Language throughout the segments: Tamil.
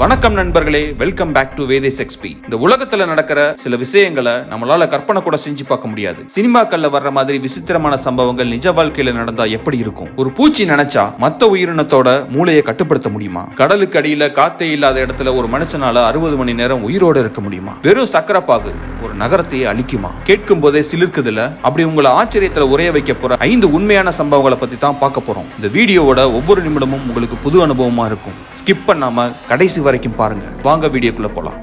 வணக்கம் நண்பர்களே welcome back to Vedhes XP இந்த உலகத்துல நடக்கிற சில விஷயங்களை நம்மளால கற்பனை கூட செஞ்சு பார்க்க முடியாது. சினிமாக்கள்ல வர்ற மாதிரி விசித்திரமான சம்பவங்கள் நிஜ வாழ்க்கையில நடந்தா எப்படி இருக்கும்? ஒரு பூச்சி நினைச்சா மத்த உயிரினத்தோட மூளையை கட்டுப்படுத்த முடியுமா? கடலுக்கு அடியில காத்தே இல்லாத இடத்துல ஒரு மனுஷனால அறுபது மணி நேரம் உயிரோட இருக்க முடியுமா? வெறும் சக்கரப்பாகு ஒரு நகரத்தையே அழிக்குமா? கேட்கும் போதே சிலிர்க்குதுல அப்படி உங்களை ஆச்சரியத்துல உரைய வைக்க போற ஐந்து உண்மையான சம்பவங்களை பத்தி தான் பார்க்க போறோம். இந்த வீடியோவோட ஒவ்வொரு நிமிடமும் உங்களுக்கு புது அனுபவமா இருக்கும். ஸ்கிப் பண்ணாம கடைசி வரைக்கும் பாருங்க. வாங்க வீடியோக்குள்ள போலாம்.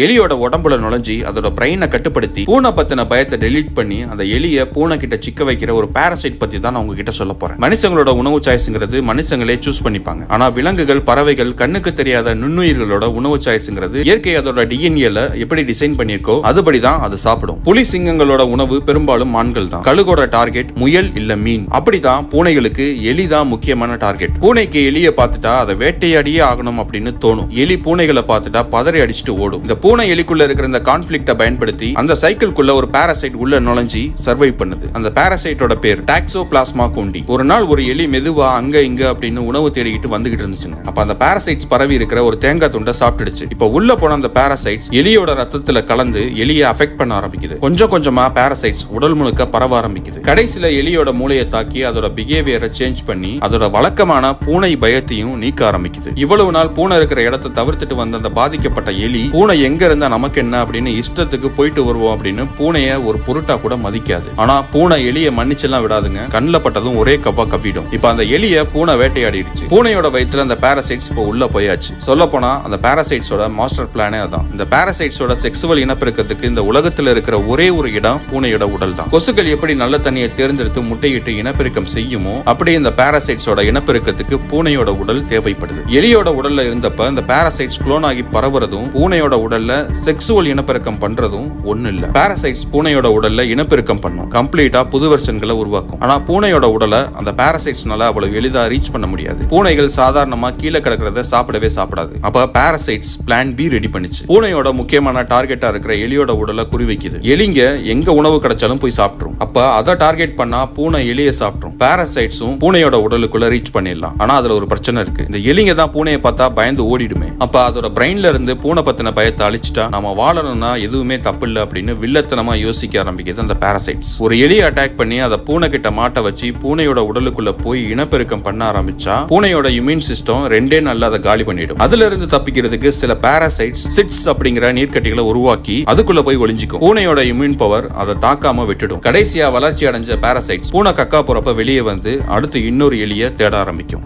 எலியோட உடம்புல நுழைஞ்சி அதோட பிரெயினை கட்டுப்படுத்தி பூனை பத்தின பயத்தை டெலீட் பண்ணி அந்த எலிய பூனை கிட்ட சிக்க வைக்கிற ஒரு பாரசைட் பத்தி தான் நான் உங்ககிட்ட சொல்ல போறேன். மனுஷங்களோட உணவு சாய்ஸ்ங்கிறது மனுஷங்களே சூஸ் பண்ணிப்பாங்க. ஆனா விலங்குகள் பறவைகள் கண்ணுக்கு தெரியாத நுண்ணுயிர்களோட உணவு சாய்ஸ்ங்கிறது இயற்கை அதோட டிஎன்ஏல எப்படி டிசைன் பண்ணியிருக்கோ அதுபடி தான் அது சாப்பிடும். புலி சிங்கங்களோட உணவு பெரும்பாலும் மான்கள் தான். கழுகோட டார்கெட் முயல் இல்ல மீன். அப்படிதான் பூனைகளுக்கு எலி தான் முக்கியமான டார்கெட் பூனைக்கு எலியை பார்த்துட்டா அதை வேட்டையாடியே ஆகணும் அப்படின்னு தோணும். எலி பூனைகளை பார்த்துட்டா பதறி அடிச்சுட்டு ஓடும். இந்த பூனை எலிக்குள்ள இருக்கிற இந்த கான்ஃபிளிக்ட பயன்படுத்தி அந்த சைக்கிள்குள்ள ஒரு பாராசைட் உள்ள நுழைஞ்சி சர்வை பண்ணுது. அந்த பாராசைட்டோட பேர் டாக்ஸோ பிளாஸ்மா கூண்டி ஒரு நாள் ஒரு எலி மெதுவா அங்க இங்க அப்படின்னு உணவு தேடிக்கிட்டு வந்துகிட்டு இருந்துச்சுங்க. அப்ப அந்த பாராசைட்ஸ் பரவி இருக்கிற ஒரு தேங்காய் துண்டை சாப்பிட்டுடுச்சு. இப்ப உள்ள போன அந்த பாராசைட்ஸ் எலியோட ரத்தத்துல கலந்து எலியை அஃபெக்ட் பண்ண ஆரம்பிக்குது. கொஞ்சம் கொஞ்சமா பாராசைட்ஸ் உடல் முழுக்க பரவ ஆரம்பிக்குது. கடைசியில எலியோட மூளையை தாக்கி அதோட பிஹேவியரை சேஞ்ச் பண்ணி அதோட வழக்கமான பூனை பயத்தையும் நீக்க ஆரம்பிக்குது. இவ்வளவு நாள் பூனை இருக்கிற இடத்தை தவிர்த்துட்டு வந்த அந்த பாதிக்கப்பட்ட எலி பூனை எங்க இருந்தா நமக்கு என்ன அப்படின்னு இஷ்டத்துக்கு போயிட்டு வருவோம் அப்படின்னு பூனைய ஒரு பொருட்டா கூட மதிக்காது. ஆனா பூனை எலிய மன்னிச்செல்லாம் விடாதுங்க. கண்ணில் பட்டதும் ஒரே கவ்வா கவ்விடும். இப்ப அந்த எலிய பூனை வேட்டையாடிடுச்சு. பூனையோட வயிற்றுல அந்த பாரசைட்ஸ் இப்போ உள்ள போயாச்சு. சொல்ல போனா அந்த பாரசைட்ஸோட மாஸ்டர் பிளானே அதான். இந்த பாரசைட்ஸோட செக்ஸுவல் இனப்பெருக்கத்துக்கு இந்த உலகத்துல இருக்கிற ஒரே ஒரு இடம் பூனையோட உடல் தான். கொசுக்கள் எப்படி நல்ல தண்ணியை தேர்ந்தெடுத்து முட்டையிட்டு இனப்பெருக்கம் செய்யுமோ அப்படி இந்த பாரசைட்ஸோட இனப்பெருக்கத்துக்கு பூனையோட உடல் தேவைப்படுது. எலியோட உடல்ல இருந்தப்ப இந்த பாரசைட்ஸ் குளோன் ஆகி பரவுறதும் பூனையோட உடல் உடல்ல செக்ஸுவல் இனப்பெருக்கம் பண்றதும் ஒண்ணு இல்ல பாரசைட்ஸ் பூனையோட உடல்ல இனப்பெருக்கம் பண்ணும். கம்ப்ளீட்டா புது வெர்ஷன்களை உருவாக்கும். ஆனா பூனையோட உடலை அந்த பாரசைட்ஸ்னால அவ்வளவு எளிதா ரீச் பண்ண முடியாது. பூனைகள் சாதாரணமா கீழே கிடக்கிறத சாப்பிடவே சாப்பிடாது. அப்ப பாரசைட்ஸ் பிளான் பி ரெடி பண்ணுச்சு. பூனையோட முக்கியமான டார்கெட்டா இருக்கிற எலியோட உடலை குறிவைக்குது எலிங்க எங்க உணவு கிடைச்சாலும் போய் சாப்பிட்டுரும். அப்ப அதை டார்கெட் பண்ணா பூனை எலிய சாப்பிட்டுரும். பாரசைட்ஸும் பூனையோட உடலுக்குள்ள ரீச் பண்ணிடலாம். ஆனா அதுல ஒரு பிரச்சனை இருக்கு. இந்த எலிங்க தான் பூனையை பார்த்தா பயந்து ஓடிடுமே. அப்ப அதோட பிரெயின்ல இருந்து பூனை பத்தின பயத்தால் அழிச்சிட்டா நம்ம வாழணும்னா எதுவுமே தப்பு இல்லை அப்படின்னு வில்லத்தனமா யோசிக்க ஆரம்பிக்குது அந்த பேரசைட்ஸ் ஒரு எலியை அட்டாக் பண்ணி அதை பூனை கிட்ட மாட்ட வச்சு பூனையோட உடலுக்குள்ள போய் இனப்பெருக்கம் பண்ண ஆரம்பிச்சா பூனையோட இம்யூன் சிஸ்டம் ரெண்டே நாள்ல அதை காலி பண்ணிடும். அதுல இருந்து தப்பிக்கிறதுக்கு சில பாரசைட்ஸ் சிட்ஸ் அப்படிங்கிற நீர்க்கட்டிகளை உருவாக்கி அதுக்குள்ள போய் ஒளிஞ்சிக்கும். பூனையோட இம்யூன் பவர் அதை தாக்காம விட்டுடும். கடைசியா வளர்ச்சி அடைஞ்ச பாரசைட்ஸ் பூனை கக்கா போறப்ப வெளியே வந்து அடுத்து இன்னொரு எலியை தேட ஆரம்பிக்கும்.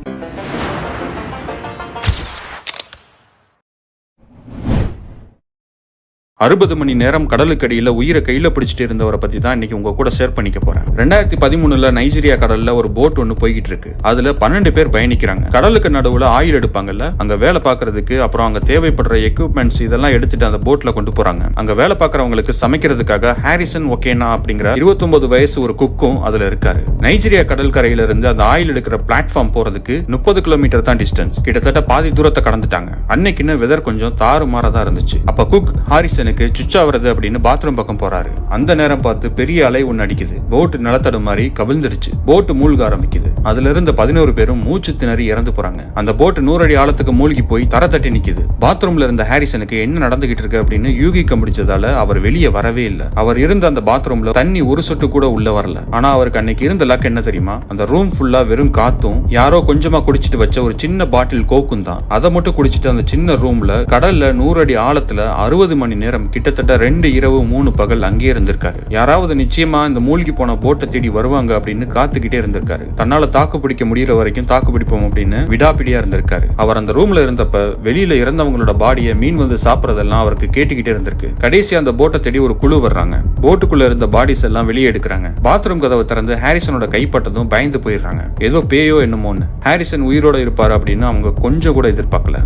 அறுபது மணி நேரம் கடலுக்கடியில் உயிரை கையில் பிடிச்சிட்டு இருந்தவரை பற்றி தான் இன்னைக்கு உங்க கூட ஷேர் பண்ணிக்க போறேன். ரெண்டாயிரத்தி பதிமூணுல நைஜீரியா கடல்ல ஒரு போட் ஒன்று போய்கிட்டு இருக்கு. அதுல பன்னெண்டு பேர் பயணிக்கிறாங்க. கடலுக்கு நடுவில் ஆயில் எடுப்பாங்கல்ல அங்க வேலை பார்க்கறதுக்கு அப்புறம் அங்க தேவைப்படுற எக்யூப்மெண்ட்ஸ் இதெல்லாம் எடுத்துட்டு அந்த போட்ல கொண்டு போறாங்க. அங்க வேலை பார்க்கறவங்களுக்கு சமைக்கிறதுக்காக ஹாரிசன் ஒகேனா அப்படிங்கிற 29 வயசு ஒரு குக்கும் அதுல இருக்காரு. நைஜீரியா கடற்கரையில இருந்து அந்த ஆயில் எடுக்கிற பிளாட்ஃபார்ம் போறதுக்கு முப்பது கிலோமீட்டர் தான் டிஸ்டன்ஸ் கிட்டத்தட்ட பாதி தூரத்தை கடந்துட்டாங்க. அன்னைக்குன்னு வெதர் கொஞ்சம் தாறுமாறாக தான் இருந்துச்சு. அப்ப குக் ஹாரிசன் ஹாரிசனுக்கு சுவிட்ச் அப்படின்னு பாத்ரூம் பக்கம் போறாரு. அந்த நேரம் பார்த்து பெரிய அலை ஒன்னு அடிக்குது. போட் நிலத்தடு மாதிரி கவிழ்ந்துருச்சு. போட் மூழ்க ஆரம்பிக்குது. அதுல இருந்த பதினோரு பேரும் மூச்சு திணறி இறந்து போறாங்க. அந்த போட் நூறு அடி ஆழத்துக்கு மூழ்கி போய் தர தட்டி நிக்குது. பாத்ரூம்ல இருந்த ஹாரிசனுக்கு என்ன நடந்துகிட்டு இருக்கு அப்படின்னு யூகிக்க முடிச்சதால அவர் வெளியே வரவே இல்லை. அவர் இருந்த அந்த பாத்ரூம்ல தண்ணி ஒரு சொட்டு கூட உள்ள வரல. ஆனா அவருக்கு அன்னைக்கு இருந்த லக் என்ன தெரியுமா? அந்த ரூம் ஃபுல்லா வெறும் காத்தும் யாரோ கொஞ்சமா குடிச்சிட்டு வச்ச ஒரு சின்ன பாட்டில் கோக்கும் தான். அதை மட்டும் குடிச்சிட்டு அந்த சின்ன ரூம்ல கடல்ல நூறு அடி ஆழத்துல அறுபது மணி நேரம் கிட்டத்தட்ட ரெண்டு இரவு மூணு பகல் அங்கேயே இருந்திருக்காரு. யாராவது நிச்சயமா இந்த மூழ்கி போன போட்டை தேடி வருவாங்க அப்படின்னு காத்துக்கிட்டே இருந்திருக்காரு. தன்னால தாக்கு பிடிக்க முடியற வரைக்கும் தாக்கு பிடிப்போம் அப்படின்னு விடாப்பிடியா இருந்திருக்காரு. அவர் அந்த ரூம்ல இருந்தப்ப வெளியில இறந்தவங்களோட பாடியை மீன் வந்து சாப்பிடறதெல்லாம் அவருக்கு கேட்டுக்கிட்டே இருந்திருக்கு. கடைசி அந்த போட்டை தேடி ஒரு குழு வர்றாங்க. போட்டுக்குள்ள இருந்த பாடிஸ் எல்லாம் வெளியே எடுக்கிறாங்க. பாத்ரூம் கதவை திறந்து ஹாரிசனோட கைப்பட்டதும் பயந்து போயிடுறாங்க. ஏதோ பேயோ என்னமோன்னு. ஹாரிசன் உயிரோட இருப்பாரு அப்படின்னு அவங்க கொஞ்சம் கூட எதிர்பார்க்கல.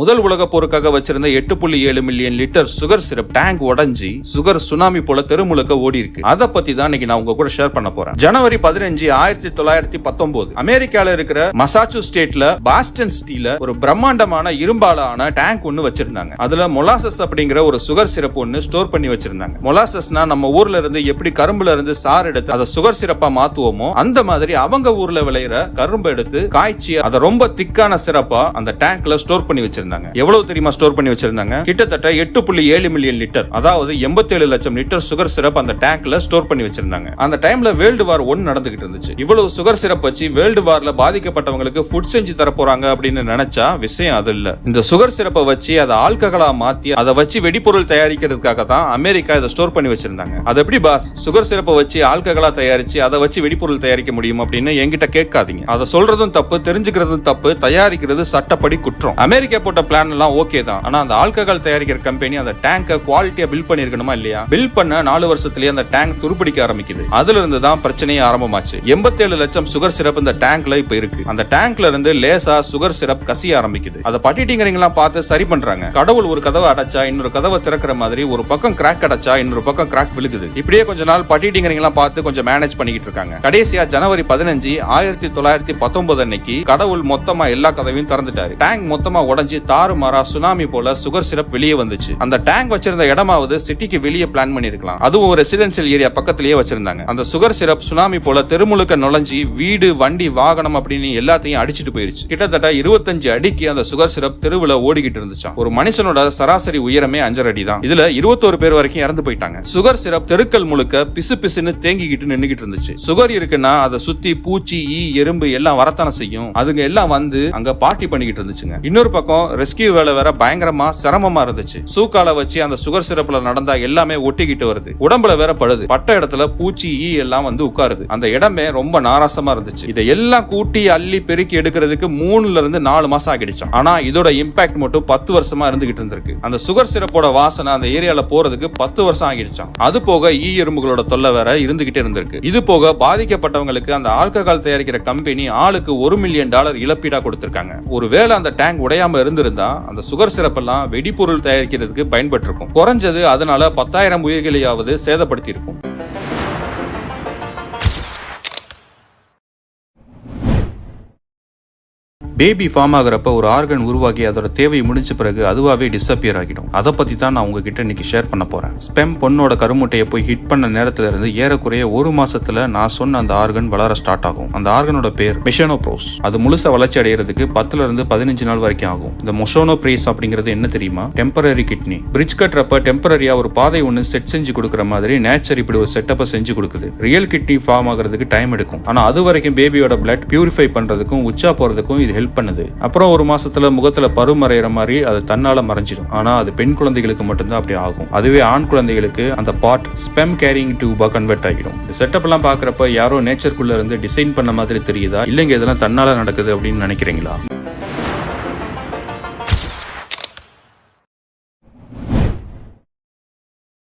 முதல் உலக போருக்காக வச்சிருந்த எட்டு புள்ளி ஏழு million litre sugar syrup tank உடஞ்சி சுகர் சுனாமி போல தெருமுழுக்க ஓடி இருக்கு அதை பத்தி தான் இன்னைக்கு நான் உங்க கூட ஷேர் பண்ண போறேன். ஜனவரி பதினஞ்சு ஆயிரத்தி தொள்ளாயிரத்தி பத்தொன்பது. அமெரிக்கால இருக்கிற மசாச்சு ஸ்டேட்ல பாஸ்டன் சிட்டில ஒரு பிரம்மாண்டமான இரும்பாலான டேங்க் ஒன்னு வச்சிருந்தாங்க. அதுல மொலாசஸ் அப்படிங்கிற ஒரு சுகர் சிரப் ஒன்னு ஸ்டோர் பண்ணி வச்சிருந்தாங்க. மொலாசஸ்னா நம்ம ஊர்ல இருந்து எப்படி கரும்புல இருந்து சாறு எடுத்து அதை சுகர் சிரப்பா மாத்துவோமோ அந்த மாதிரி அவங்க ஊர்ல விளையிற கரும்பு எடுத்து காய்ச்சி அதை ரொம்ப திக்கான சிறப்பா அந்த டேங்க்ல ஸ்டோர் பண்ணி வச்சிருந்தாங்க. வச்சிருந்தாங்க. எவ்வளவு தெரியுமா ஸ்டோர் பண்ணி வச்சிருந்தாங்க? கிட்டத்தட்ட எட்டு புள்ளி ஏழு மில்லியன் லிட்டர். அதாவது எண்பத்தேழு லட்சம் லிட்டர் சுகர் சிரப் அந்த டேங்க்ல ஸ்டோர் பண்ணி வச்சிருந்தாங்க. அந்த டைம்ல வேர்ல்டு வார் ஒன் நடந்துகிட்டு இருந்துச்சு. இவ்வளவு சுகர் சிரப் வச்சு வேர்ல்டு வார்ல பாதிக்கப்பட்டவங்களுக்கு ஃபுட் செஞ்சு தர போறாங்க அப்படின்னு நினைச்சா விஷயம் அது இல்ல. இந்த சுகர் சிரப்பை வச்சு அதை ஆல்கஹாலா மாத்தி அதை வச்சு வெடிபொருள் தயாரிக்கிறதுக்காக தான் அமெரிக்கா இதை ஸ்டோர் பண்ணி வச்சிருந்தாங்க. அது எப்படி பாஸ்? சுகர் சிரப்பை வச்சு ஆல்கஹாலா தயாரிச்சு அதை வச்சு வெடிபொருள் தயாரிக்க முடியும் அப்படின்னு என்கிட்ட கேட்காதீங்க. அதை சொல்றதும் தப்பு தெரிஞ்சுக்கிறதும் தப்பு தயாரிக்கிறது சட்டப்படி குற்றம். அமெரிக்கா போட்ட பிளான் எல்லாம் ஓகே தான். ஆனா அந்த ஆல்கஹால் தயாரிக்கிற கம்பெனி அந்த டேங்கை குவாலிட்டியா பில் பண்ணிருக்கணுமா இல்லையா? பில் பண்ண நாலு வருஷத்துலயே அந்த டேங்க் துருப்பிடிக்க ஆரம்பிக்குது. அதுல இருந்து தான் பிரச்சனையே ஆரம்பமாச்சு. எண்பத்தேழு லட்சம் சுகர் சிரப் இந்த டேங்க்ல இப்ப இருக்கு. அந்த டேங்க்ல இருந்து லேசா சுகர் சிரப் கசிய ஆரம்பிக்குது. அதை பட்டிட்டிங்கரிங் பார்த்து சரி பண்றாங்க. கடவுள் ஒரு கதவை அடைச்சா இன்னொரு கதவை திறக்கிற மாதிரி ஒரு பக்கம் கிராக் அடைச்சா இன்னொரு பக்கம் கிராக் விழுகுது. இப்படியே கொஞ்ச நாள் பட்டிட்டிங்கரிங் பார்த்து கொஞ்சம் மேனேஜ் பண்ணிக்கிட்டு இருக்காங்க. கடைசியா ஜனவரி பதினஞ்சு ஆயிரத்தி தொள்ளாயிரத்தி பத்தொன்பது அன்னைக்கு கடவுள் மொத்தமா எல்லா கதவையும் திறந்துட்டாரு. டேங்க் மொத்தமா உடஞ்சி தாறுமாறா சுனாமி போல சுகர் சிரப் வெளியே வந்துச்சு. அந்த டேங்க் வச்சிருந்த இடமாவது சிட்டிக்கு வெளியே பிளான் பண்ணிருக்கலாம். அதுவும் ஒரு ரெசிடென்சியல் ஏரியா பக்கத்திலேயே வச்சிருந்தாங்க. அந்த சுகர் சிரப் சுனாமி போல தெருமுழுக்க நுழைஞ்சி வீடு வண்டி வாகனம் அப்படின்னு எல்லாத்தையும் அடிச்சிட்டு போயிருச்சு. கிட்டத்தட்ட இருபத்தஞ்சு அடிக்கு அந்த சுகர் சிரப் தெருவுல ஓடிக்கிட்டு இருந்துச்சான் ஒரு மனுஷனோட சராசரி உயரமே அஞ்சரை அடி தான் இதுல இருபத்தோரு பேர் வரைக்கும் இறந்து போயிட்டாங்க. சுகர் சிரப் தெருக்கள் முழுக்க பிசு பிசுன்னு தேங்கிக்கிட்டு நின்னுகிட்டு இருந்துச்சு. சுகர் இருக்குன்னா அதை சுத்தி பூச்சி ஈ எறும்பு எல்லாம் வரத்தான செய்யும். அதுங்க எல்லாம் வந்து அங்க பார்ட்டி பண்ணிக்கிட்டு இருந்துச்சுங்க. இன்னொரு பக்கம் ரெஸ்கியூ வேலை வேற பயங்கரமா சிரமமா இருந்துச்சு. சூக்கால வச்சு அந்த சுகர் சிறப்புல நடந்தா எல்லாமே ஒட்டிக்கிட்டு வருது. உடம்புல வேற படுது. பட்ட இடத்துல பூச்சி ஈ எல்லாம் வந்து உட்காருது. அந்த இடமே ரொம்ப நாராசமா இருந்துச்சு. இதை எல்லாம் கூட்டி அள்ளி பெருக்கி எடுக்கிறதுக்கு மூணுல இருந்து நாலு மாசம் ஆகிடுச்சாம். ஆனா இதோட இம்பாக்ட் மட்டும் பத்து வருஷமா இருந்துகிட்டு இருந்திருக்கு. அந்த சுகர் சிரப்போட வாசனை அந்த ஏரியால போறதுக்கு பத்து வருஷம் ஆகிடுச்சான் அது போக ஈ எறும்புகளோட தொல்லை வேற இருந்துகிட்டே இருந்திருக்கு. இது போக பாதிக்கப்பட்டவங்களுக்கு அந்த ஆல்கஹால் தயாரிக்கிற கம்பெனி ஆளுக்கு ஒரு மில்லியன் டாலர் இழப்பீடா கொடுத்திருக்காங்க. ஒருவேளை அந்த டேங்க் உடையாம இருந்திருந்தா அந்த சுகர் சிறப்பெல்லாம் வெடிபொருள் தயாரிக்கிறதுக்கு பயன்பட்டிருக்கும். குறைஞ்சது அதனால பத்தாயிரம் உயிர்களையாவது சேதப்படுத்தி இருக்கும் பேபி ஃபார்ம் ஆகுறப்ப ஒரு ஆர்கன் உருவாக்கி அதோட தேவை முடிஞ்ச பிறகு அதுவாகவே டிஸப்பியர் ஆகிடும். அதை பற்றி தான் நான் உங்ககிட்ட இன்னைக்கு ஷேர் பண்ண போகிறேன் ஸ்பெம் பொண்ணோட கருமுட்டையை போய் ஹிட் பண்ண நேரத்துல இருந்து ஏறக்குறைய ஒரு மாசத்துல நான் சொன்ன அந்த ஆர்கன் வளர ஸ்டார்ட் ஆகும். அந்த ஆர்கனோட பேர் மிஷனோப்ரோஸ் அது முழுசா வளர்ச்சி அடைகிறதுக்கு பத்துல இருந்து பதினஞ்சு நாள் வரைக்கும் ஆகும். இந்த மொஷோனோப்ரேஸ் அப்படிங்கிறது என்ன தெரியுமா? டெம்பரரி கிட்னி பிரிட்ஜ் கட்டுறப்ப டெம்பரரியா ஒரு பாதை ஒன்று செட் செஞ்சு கொடுக்குற மாதிரி நேச்சர் இப்படி ஒரு செட்டப்பை செஞ்சு கொடுக்குது. ரியல் கிட்னி ஃபார்ம் ஆகிறதுக்கு டைம் எடுக்கும். ஆனா அது வரைக்கும் பேபியோட பிளட் பியூரிஃபை பண்றதுக்கும் உச்சா போறதுக்கும் இது ஹெல்ப் பண்ணுது. அப்புறம் ஒரு மாசத்துல முகத்துல பரு மறையிற மாதிரி அது தன்னால மறைஞ்சிடும். ஆனா அது பெண் குழந்தைகளுக்கு மட்டும்தான் அப்படி ஆகும். அதுவே ஆண் குழந்தைகளுக்கு அந்த பார்ட் ஸ்பெம் கேரிங் டியூபா கன்வெர்ட் ஆகிடும். இந்த செட்டப் எல்லாம் பாக்குறப்ப யாரோ நேச்சருக்குள்ள இருந்து டிசைன் பண்ண மாதிரி தெரியுதா? இல்லைங்க இதெல்லாம் தன்னால நடக்குது அப்படின்னு நினைக்கிறீங்களா?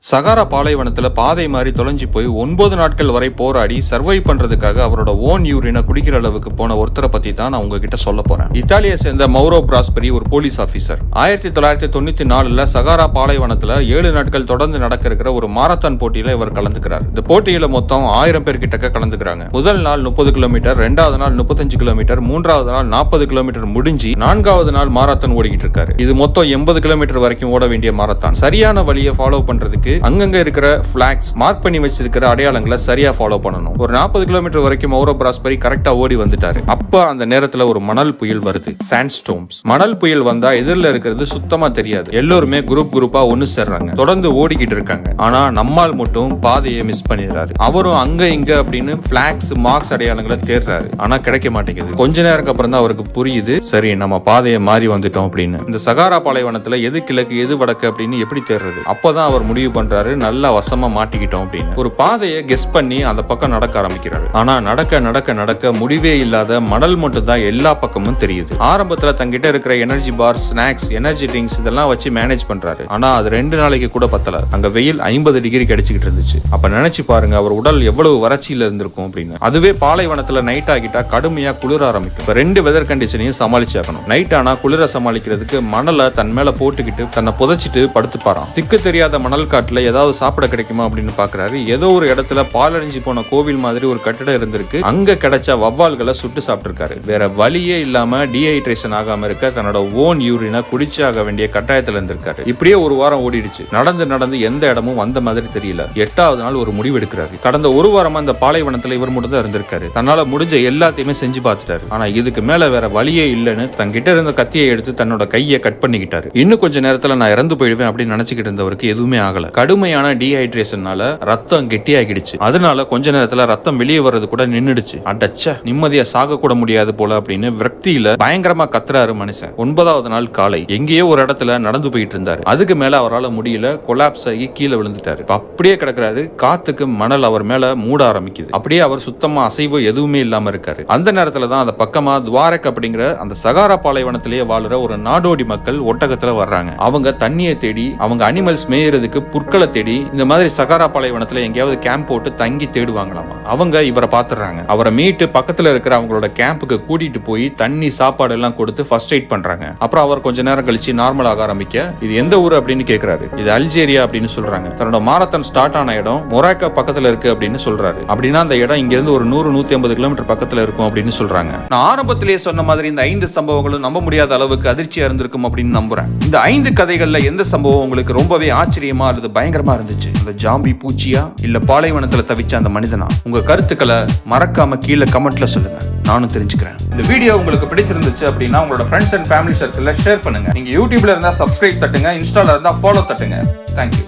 சகாரா பாலைவனத்தில் பாதை மாறி தொலைஞ்சு போய் ஒன்பது நாட்கள் வரை போராடி சர்வை பண்றதுக்காக அவரோட ஓன் யூரினை குடிக்கிற அளவுக்கு போன ஒருத்தரை பத்தி தான் நான் உங்ககிட்ட சொல்ல போறேன். இத்தாலியை சேர்ந்த மௌரோ பிராஸ்பரி ஒரு போலீஸ் ஆபீசர். ஆயிரத்தி தொள்ளாயிரத்தி தொண்ணூத்தி நாலுல சகாரா பாலைவனத்தில் ஏழு நாட்கள் தொடர்ந்து நடக்க இருக்கிற ஒரு மாரத்தான் போட்டியில இவர் கலந்துக்கிறார். இந்த போட்டியில மொத்தம் ஆயிரம் பேர் கிட்டக்க கலந்துக்கிறாங்க. முதல் நாள் முப்பது கிலோமீட்டர் ரெண்டாவது நாள் முப்பத்தஞ்சு கிலோமீட்டர் மூன்றாவது நாள் நாற்பது கிலோமீட்டர் முடிஞ்சு நான்காவது நாள் மாரத்தான் ஓடிக்கிட்டு இருக்காரு. இது மொத்தம் எண்பது கிலோமீட்டர் வரைக்கும் ஓட வேண்டிய மாரத்தான். சரியான வழியை ஃபாலோ பண்றதுக்கு அங்கங்க இருக்கிற பிளாக்ஸ் மார்க் பண்ணி வச்சிருக்கிற அடையாளங்களை சரியா ஃபாலோ பண்ணணும். ஒரு நாற்பது கிலோமீட்டர் வரைக்கும் மௌரோ பிராஸ்பரி கரெக்டா ஓடி வந்துட்டாரு. அப்ப அந்த நேரத்துல ஒரு மணல் புயல் வருது. சாண்ட் மணல் புயல் வந்தா எதிரில் இருக்கிறது சுத்தமா தெரியாது. எல்லோருமே குரூப் குரூப்பா ஒன்னு சேர்றாங்க. தொடர்ந்து ஓடிக்கிட்டு இருக்காங்க. ஆனா நம்மால் மட்டும் பாதையை மிஸ் பண்ணிடுறாரு. அவரும் அங்க இங்க அப்படின்னு பிளாக்ஸ் மார்க்ஸ் அடையாளங்களை தேடுறாரு. ஆனா கிடைக்க மாட்டேங்குது. கொஞ்ச நேரம் அப்புறம் தான் அவருக்கு புரியுது. சரி நம்ம பாதையை மாறி வந்துட்டோம் அப்படின்னு. இந்த சகாரா பாலைவனத்துல எது கிழக்கு எது வடக்கு அப்படின்னு எப்படி தேடுறது? அப்பதான் அவர் முடிவு பண்ண பண்றாரு நல்லா வசமா மாட்டிக்கிட்டோம் அப்படின்னு. ஒரு பாதையை கெஸ் பண்ணி அந்த பக்கம் நடக்க ஆரம்பிக்கிறாரு. ஆனா நடக்க நடக்க நடக்க முடிவே இல்லாத மணல் மட்டும் தான் எல்லா பக்கமும் தெரியுது. ஆரம்பத்துல தங்கிட்ட இருக்கிற energy bar snacks energy drinks இதெல்லாம் வச்சு மேனேஜ் பண்றாரு. ஆனா அது ரெண்டு நாளைக்கு கூட பத்தல. அங்க வெயில் ஐம்பது டிகிரி கிடைச்சிக்கிட்டு இருந்துச்சு. அப்ப நினைச்சு பாருங்க அவர் உடல் எவ்வளவு வறட்சியில இருந்திருக்கும் அப்படின்னு. அதுவே பாலைவனத்துல நைட் ஆகிட்டா கடுமையா குளிர ஆரம்பிக்கும். இப்ப ரெண்டு வெதர் கண்டிஷனையும் சமாளிச்சாக்கணும் நைட் ஆனா குளிர சமாளிக்கிறதுக்கு மணலை தன் மேல போட்டுக்கிட்டு தன்னை புதைச்சிட்டு படுத்துப்பாராம். திக்கு தெரியாத மணல் காட்டுல ஏதாவது சாப்பிட கிடைக்குமா அப்படின்னு பாக்குறாரு. ஏதோ ஒரு இடத்துல பாலடைஞ்சு போன கோவில் மாதிரி ஒரு கட்டிடம் இருந்திருக்கு. அங்க கிடைச்ச வவ்வால்களை சுட்டு சாப்பிட்டுருக்காரு. வேற வழியே இல்லாம டீஹைட்ரேஷன் ஆகாம இருக்க தன்னோட ஓன் யூரினா குடிச்சாக வேண்டிய கட்டாயத்துல இருந்திருக்காரு. இப்படியே ஒரு வாரம் ஓடிடுச்சு. நடந்து நடந்து எந்த இடமும் வந்த மாதிரி தெரியல. எட்டாவது நாள் ஒரு முடிவு எடுக்கிறாரு. கடந்த ஒரு வாரமா இந்த பாலைவனத்துல இவர் மட்டும் தான் இருந்திருக்காரு. தன்னால முடிஞ்ச எல்லாத்தையுமே செஞ்சு பார்த்துட்டாரு. ஆனா இதுக்கு மேல வேற வழியே இல்லைன்னு தங்கிட்ட இருந்த கத்தியை எடுத்து தன்னோட கையை கட் பண்ணிக்கிட்டாரு. இன்னும் கொஞ்ச நேரத்துல நான் இறந்து போயிடுவேன் அப்படின்னு நினைச்சுக்கிட்டு இருந்தவருக்கு எதுவுமே ஆகல. கடுமையான டீஹைட்ரேஷனால ரத்தம் கெட்டியாகிடுச்சு. அதனால கொஞ்ச நேரத்துல ரத்தம் வெளியே வர்றது கூட நின்னுடுச்சு. அடச்ச நிம்மதியா சாக கூட முடியாது போல அப்படின்னு விரக்தியில பயங்கரமா கத்துறாரு மனுஷன். ஒன்பதாவது நாள் காலை எங்கேயோ ஒரு இடத்துல நடந்து போயிட்டு இருந்தாரு. அதுக்கு மேல அவரால் முடியல கொலாப்ஸ் ஆகி கீழே விழுந்துட்டாரு. அப்படியே கிடக்குறாரு காத்துக்கு மணல் அவர் மேல மூட ஆரம்பிக்குது. அப்படியே அவர் சுத்தமா அசைவு எதுவுமே இல்லாம இருக்காரு. அந்த நேரத்துல தான் அந்த பக்கமா துவாரக் அப்படிங்கிற அந்த சகாரா பாலைவனத்திலேயே வாழுற ஒரு நாடோடி மக்கள் ஒட்டகத்துல வர்றாங்க. அவங்க தண்ணியை தேடி அவங்க அனிமல்ஸ் மேயறதுக்கு மக்களை தேடி இந்த மாதிரி சகாரா பாலைவனத்துல எங்கேயாவது கேம்ப் போட்டு தங்கி தேடுவாங்களாமா? அவங்க இவரை பாத்துறாங்க அவரை மீட்டு பக்கத்துல இருக்கிற அவங்களோட கேம்புக்கு கூட்டிட்டு போய் தண்ணி சாப்பாடு எல்லாம் கொடுத்து ஃபர்ஸ்ட் எய்ட் பண்றாங்க. அப்புறம் அவர் கொஞ்ச நேரம் கழிச்சு நார்மல் ஆக ஆரம்பிக்க இது எந்த ஊர் அப்படின்னு கேக்குறாரு. இது அல்ஜேரியா அப்படின்னு சொல்றாங்க. தன்னோட மாரத்தான் ஸ்டார்ட் ஆன இடம் மொராக்கா பக்கத்துல இருக்கு அப்படின்னு சொல்றாரு. அப்படின்னா அந்த இடம் இங்க இருந்து ஒரு நூறு நூத்தி ஐம்பது கிலோமீட்டர் பக்கத்துல இருக்கும் அப்படின்னு சொல்றாங்க. நான் ஆரம்பத்திலேயே சொன்ன மாதிரி இந்த ஐந்து சம்பவங்களும் நம்ப முடியாத அளவுக்கு அதிர்ச்சியா இருந்திருக்கும் அப்படின்னு நம்புறேன். இந்த ஐந்து கதைகள்ல எந்த சம்பவம் உங்களுக்கு ரொம்பவே ஆச்சரியமா அல்லது பயங்கரமா இருந்துச்சு. அந்த ஜாம்பி பூச்சியா? இல்ல பாலைவனத்துல தவிச்ச அந்த மனிதனா? உங்க கருத்துக்களை மறக்காம கீழே கமெண்ட்ல சொல்லுங்க. நானும் தெரிஞ்சுக்கிறேன். இந்த வீடியோ உங்களுக்கு பிடிச்சிருந்துச்சு அப்படின்னா உங்களோட ஃப்ரெண்ட்ஸ் அண்ட் ஃபேமிலி சர்க்கிள்ல ஷேர் பண்ணுங்க. நீங்க யூடியூப்ல இருந்தா சப்ஸ்கிரைப் தட்டுங்க இன்ஸ்டால இருந்தா ஃபாலோ தட்டுங்க. தேங்க்யூ